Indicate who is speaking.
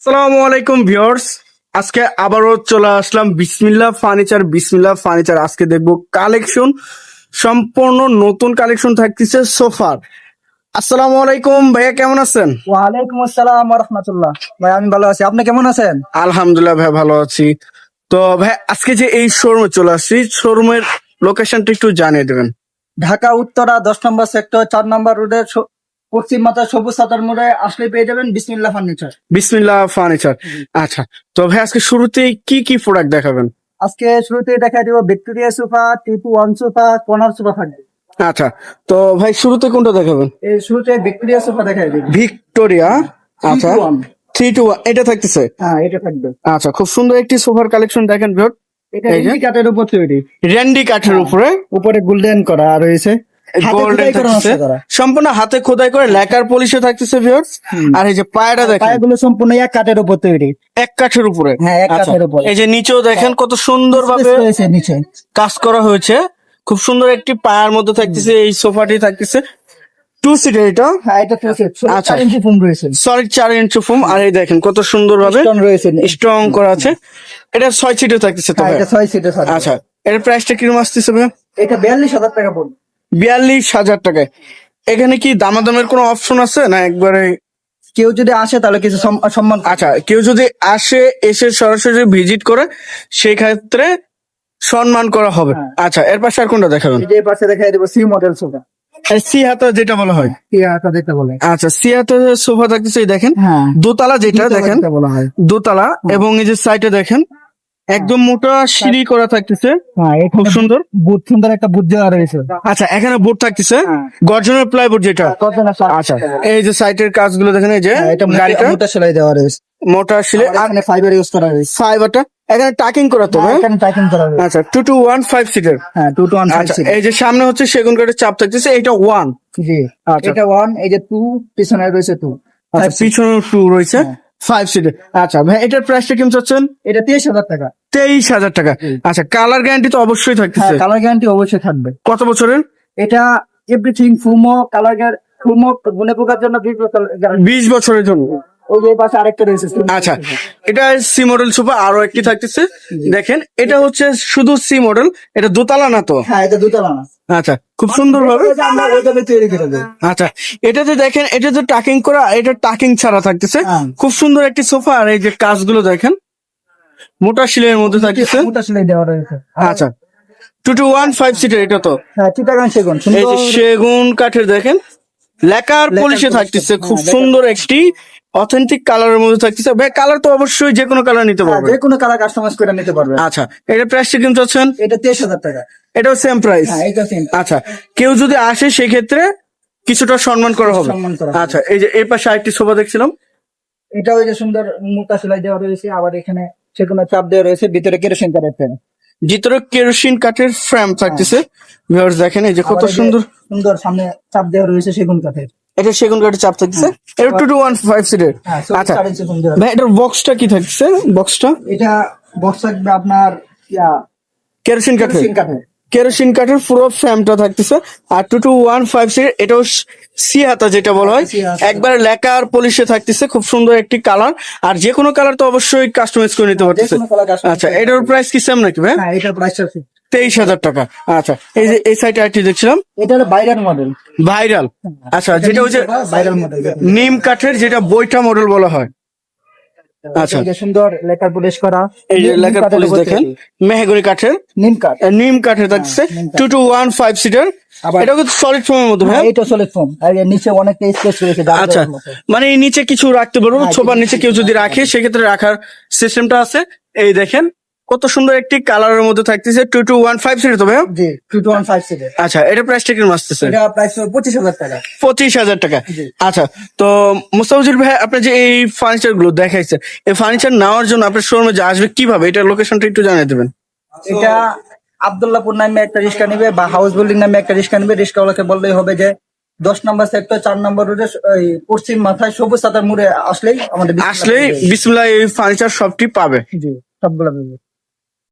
Speaker 1: আসসালামু আলাইকুম ভিউয়ার্স। আজকে আবারও চলে আসলাম বিসমিল্লা ফার্নিচার বিসমিল্লা ফার্নিচার। আজকে দেখব কালেকশন সম্পূর্ণ নতুন কালেকশন থাকতেছে সোফার। আসসালামু আলাইকুম ভাইয়া কেমন আছেন?
Speaker 2: ওয়ালাইকুম আসসালাম রহমতুল্লাহ ভাই আমি ভালো আছি। আপনি কেমন আছেন?
Speaker 1: আলহামদুলিল্লাহ ভাই ভালো আছি। তো ভাই আজকে যে এই শোরুমে চলে আসছি শোরুমের লোকেশনটা একটু জানিয়ে দেবেন।
Speaker 2: ঢাকা উত্তরা দশ নম্বর সেক্টর চার নম্বর রোডে পশ্চিম মাথা সবুজ সাতার মোড়ে আসলে পেয়ে যাবেন বিসমিল্লা ফার্নিচার
Speaker 1: বিসমিল্লা ফার্নিচার আচ্ছা তো ভাই আজকে শুরুতেই কি কি প্রোডাক্ট দেখাবেন?
Speaker 2: আজকে শুরুতে দেখা দিব Victoria sofa Tipu one sofa corner sofa থাকবে
Speaker 1: আচ্ছা তো ভাই শুরুতে কোনটা দেখাবেন?
Speaker 2: এই শুরুতে ভিক্টোরিয়া সোফা দেখাই দিব
Speaker 1: ভিক্টোরিয়া আচ্ছা। থ্রি টু এটা থাকতেছে?
Speaker 2: হ্যাঁ এটা থাকবে।
Speaker 1: আচ্ছা খুব সুন্দর একটি সোফার কালেকশন দেখেন ভিউয়ার
Speaker 2: এটা রেন্ডি কাঠের উপর তৈরি।
Speaker 1: র্যান্ডি কাঠের উপরে।
Speaker 2: উপরে গোল্ডেন করা রয়েছে।
Speaker 1: গোল্ডেন থাকতেছে। সম্পূর্ণ হাতে খোদাই করে লেকার পলিশে থাকতেছে ভিউয়ার্স আর এই যে পায়রা দেখেন।
Speaker 2: পায়াগুলো সম্পূর্ণ এক কাঠের উপর তৈরি।
Speaker 1: এক কাঠের উপরে।
Speaker 2: হ্যাঁ, এক
Speaker 1: আচ্ছা,
Speaker 2: কাঠের উপরে।
Speaker 1: এই যে নিচেও দেখেন কত সুন্দর ভাবে
Speaker 2: নিচে।
Speaker 1: কাজ করা হয়েছে। খুব সুন্দর একটি পায়ার মধ্যে থাকতেছে এই সোফাটি থাকতেছে। টু সিটার এটা।
Speaker 2: হ্যাঁ এটা তো
Speaker 1: আচ্ছা।
Speaker 2: চার ইঞ্চি ফোম রয়েছে।
Speaker 1: সলিড চার ইঞ্চি ফোম আর এই দেখেন কত সুন্দর ভাবে
Speaker 2: রয়েছে।
Speaker 1: স্ট্রং করা আছে। এটা ছয় সিটে থাকতেছে তো
Speaker 2: হ্যাঁ, এটা ছয় থাকবে
Speaker 1: আচ্ছা। এর প্রাইসটা কীরকম আসতেছে ভাই
Speaker 2: এটা বিয়াল্লিশ হাজার টাকা পড়বে
Speaker 1: বিয়াল্লিশ হাজার টাকায়। এখানে কি দামাদামের কোনো অপশন আছে? না একবারে
Speaker 2: কেউ যদি আসে তাহলে কিছু সম- সম্মান
Speaker 1: আচ্ছা কেউ যদি আসে এসে সরাসরি ভিজিট করে সেই ক্ষেত্রে সম্মান করা হবে।
Speaker 2: হ্যাঁ।
Speaker 1: আচ্ছা এর পাশে আর কোনটা দেখাবেন?
Speaker 2: এই যে পাশে দেখাই দেবো সি মডেল সোফা
Speaker 1: সি হাতা যেটা বলা হয়।
Speaker 2: কি আটা দেখতে বলে।
Speaker 1: আচ্ছা সি হাতা সোফা থাকতেছে এই দেখেন।
Speaker 2: হ্যাঁ।
Speaker 1: দোতলা যেটা দেখেন।
Speaker 2: বলা হয়।
Speaker 1: দোতলা এবং এই যে সাইডে দেখেন একদম মোটা সিঁড়ি করা থাকতেছে।
Speaker 2: হ্যাঁ
Speaker 1: খুব সুন্দর।
Speaker 2: বুট সুন্দর একটা বুট দেওয়া রয়েছে।
Speaker 1: আচ্ছা এখানে বুট থাকতেছে।
Speaker 2: হ্যাঁ।
Speaker 1: গর্জনের প্লাইবোর্ড যেটা? আচ্ছা এই যে সাইটের কাজগুলো দেখেন এই যে
Speaker 2: হ্যাঁ,
Speaker 1: গাড়িটা।
Speaker 2: মোটা সেলাই দেওয়া রয়েছে।
Speaker 1: মোটা শিলে
Speaker 2: আর ফাইবার ইউজ করা রয়েছে।
Speaker 1: ফাইবারটা এখানে টাকিং করা তো
Speaker 2: হ্যাঁ, এখানে টাইপিং করা
Speaker 1: আচ্ছা টু টু ওয়ান ফাইভ সিটের
Speaker 2: হ্যাঁ টু টু ওয়ান
Speaker 1: আচ্ছা এই যে সামনে হচ্ছে সেগুন কাঠের চাপ থাকতেছে এটা ওয়ান
Speaker 2: জি।
Speaker 1: আচ্ছা।
Speaker 2: এটা ওয়ান এই যে টু পিছনে রয়েছে টু
Speaker 1: পিছনে টু রয়েছে।
Speaker 2: হ্যাঁ।
Speaker 1: ফাইভ সিটের আচ্ছা ভাই এটার প্রাইসটা কেমন চাচ্ছেন
Speaker 2: এটা তেইশ হাজার টাকা।
Speaker 1: তেইশ হাজার টাকা। আচ্ছা কালার গ্যারান্টি তো অবশ্যই থাকতেছে।
Speaker 2: কালার গ্যারান্টি অবশ্যই থাকবে।
Speaker 1: কত বছরের?
Speaker 2: এটা এভরিথিং ফুমো কালার ফুমো গুনে পোকার জন্য। বিশ
Speaker 1: বছরের জন্য। আচ্ছা এটা সি মডেল সোফা আরও একটি থাকতেছে। দেখেন এটা হচ্ছে শুধু সি মডেল এটা দোতলা না তো?
Speaker 2: হ্যাঁ এটা দুতলা না।
Speaker 1: আচ্ছা খুব সুন্দর ভাবে আচ্ছা এটাতে দেখেন এটাতে টাকিং করা এটা টাকিং ছাড়া থাকতেছে।
Speaker 2: হ্যাঁ।
Speaker 1: খুব সুন্দর একটি সোফা আর এই যে কাজগুলো দেখেন মোটা শিলের মধ্যে থাকতেছে।
Speaker 2: মোটা সেলাই দেওয়া রয়েছে।
Speaker 1: আচ্ছা two two one five seater এটা তো?
Speaker 2: হ্যাঁ চিটাগাং সেগুন
Speaker 1: এই যে সেগুন কাঠের দেখেন লেকার পলিশে থাকতেছে
Speaker 2: হ্যাঁ,
Speaker 1: খুব সুন্দর একটি অথেন্টিক কালারের মধ্যে থাকতেছে। ভাই কালার তো অবশ্যই যে কোনো কালার নিতে
Speaker 2: হ্যাঁ,
Speaker 1: পারবে।
Speaker 2: যে কোনো কালার কাস্টমাইজ করে নিতে পারবে।
Speaker 1: আচ্ছা এটা প্রাইসটা কিন্তু আছেন
Speaker 2: এটা তেইশ হাজার টাকা।
Speaker 1: এটাও সেম প্রাইস
Speaker 2: হ্যাঁ এটা সেম
Speaker 1: আচ্ছা কেউ যদি আসে সেক্ষেত্রে কিছুটা সম্মান করা হবে। আচ্ছা এই যে এই পাশে আরেকটি সোফা দেখছিলাম।
Speaker 2: এটা ওই যে সুন্দর মোটা সেলাই দেওয়া রয়েছে আবার এখানে সেগুলো চাপ দেওয়া রয়েছে ভিতরে কেরোসিন কাঠের ফ্রেম
Speaker 1: ভিতরে কেরোসিন কাঠের ফ্রেম থাকতেছে। ভিউয়ার্স দেখেন এই যে কত সুন্দর।
Speaker 2: সুন্দর সামনে চাপ দেওয়া রয়েছে সেগুন কাঠের
Speaker 1: এটা সেগুন কাঠের চাপ থাকতেছে? এটা টু টু ওয়ান ফাইভ সিটের
Speaker 2: হ্যাঁ
Speaker 1: আচ্ছা। ভাই এটার বক্সটা কি থাকছে বক্সটা
Speaker 2: এটা বক্স থাকবে আপনার
Speaker 1: কেরোসিন কাঠের।
Speaker 2: কেরোসিন কাঠের।
Speaker 1: কেরোসিন কাঠের পুরো ফ্রেমটা থাকতেছে। আর টু টু ওয়ান ফাইভ সিটের এটাও সি হাতা যেটা বলা হয় একবার লেখা আর পলিশে থাকতেছে খুব সুন্দর একটি কালার। আর যে কোনো কালার তো অবশ্যই কাস্টমাইজ করে নিতে পারতেছে। আচ্ছা এটার প্রাইস কি সেম নাকি ভাই?
Speaker 2: হ্যাঁ এটার প্রাইস আছে
Speaker 1: তেইশ হাজার টাকা। আচ্ছা এই যে এই সাইডে আরেকটি দেখছিলাম।
Speaker 2: এটা বাইরের মডেল
Speaker 1: ভাইরাল আচ্ছা যেটা হচ্ছে
Speaker 2: ভাইরাল মডেল
Speaker 1: নিম কাঠের যেটা বইটা মডেল বলা হয়। আচ্ছা।
Speaker 2: সুন্দর লেকার পুলিশ করা
Speaker 1: এই যে
Speaker 2: নিম কাঠের
Speaker 1: দেখেন মেহগনি কাঠের
Speaker 2: নিম কাঠ।
Speaker 1: নিম কাঠের থাকছে two two one five seater এটা কিন্তু সলিড ভাই।
Speaker 2: এটা সলিড ফোম আর নিচে অনেকটা স্পেস রয়েছে
Speaker 1: আচ্ছা মানে এই নিচে কিছু রাখতে পারব
Speaker 2: হ্যাঁ,
Speaker 1: ছোপার নিচে কেউ যদি রাখে সেক্ষেত্রে রাখার সিস্টেমটা আছে। এই দেখেন কত সুন্দর একটি কালারের মধ্যে থাকতেছে two two one five seater তো ভাই?
Speaker 2: জি টু টু ওয়ান ফাইভ সিটের
Speaker 1: আচ্ছা এটা প্রাইসটা কীরকম আসতেছে?
Speaker 2: এটা প্রাইস পঁচিশ হাজার টাকা।
Speaker 1: পঁচিশ হাজার টাকা। আচ্ছা তো মুস্তাফিজুর ভাই আপনি যে এই ফার্নিচারগুলো দেখাইছে এই ফার্নিচার নেওয়ার জন্য আপনার শোরুমে যে আসবে কীভাবে? এটা লোকেশনটা একটু জানিয়ে দেবেন।
Speaker 2: এটা আবদুল্লাপুর নামে একটা রিক্সা নিবে বা হাউস বিল্ডিং নামে একটা রিক্সা নিবে। রিক্সাওয়ালাকে বললেই হবে যে দশ নম্বর সেক্টর চার নম্বর রোডে পশ্চিম মাথায় সবুজ সাতার মোড়ে আসলেই আমাদের আসলেই
Speaker 1: আসলে বিসমুল্লাহ এই ফার্নিচার শপটি পাবে।
Speaker 2: জি সবগুলো।